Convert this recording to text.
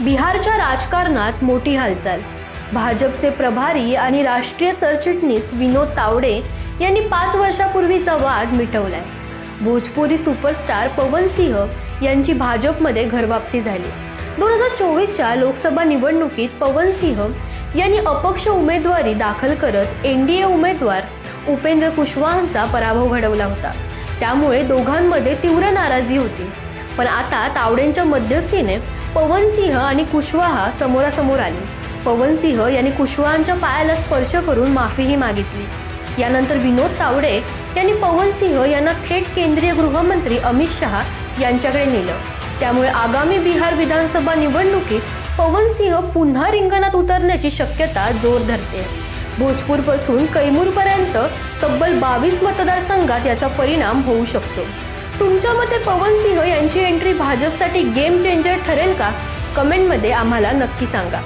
बिहारच्या राजकारणात मोठी हालचाल. भाजपचे प्रभारी आणि राष्ट्रीय सरचिटणीस विनोद तावडे यांनी पाच वर्षापूर्वीचा वाद मिटवलाय. भोजपुरी सुपरस्टार पवन सिंह यांची भाजपमध्ये घरवापसी झाली. दोन हजार चोवीसच्या लोकसभा निवडणुकीत पवन सिंह यांनी अपक्ष उमेदवारी दाखल करत एन डी ए उमेदवार उपेंद्र कुशवाहांचा पराभव घडवला होता. त्यामुळे दोघांमध्ये तीव्र नाराजी होती. पण आता तावडेंच्या मध्यस्थीने पवनसिंह आणि कुशवाहा समोरासमोर आले. पवनसिंह यांनी कुशवाहांच्या पायाला स्पर्श करून माफीही मागितली. यानंतर विनोद तावडे यांनी पवन सिंह यांना थेट केंद्रीय गृहमंत्री अमित शहा यांच्याकडे नेलं. त्यामुळे आगामी बिहार विधानसभा निवडणुकीत पवन सिंह पुन्हा रिंगणात उतरण्याची शक्यता जोर धरते. भोजपूरपासून कैमूरपर्यंत तब्बल बावीस मतदारसंघात याचा परिणाम होऊ शकतो. तुमच्या मते पवन सिंह यांची एंट्री भाजपसाठी गेम चेंजर ठरेल का? कमेंटमध्ये आम्हाला नक्की सांगा.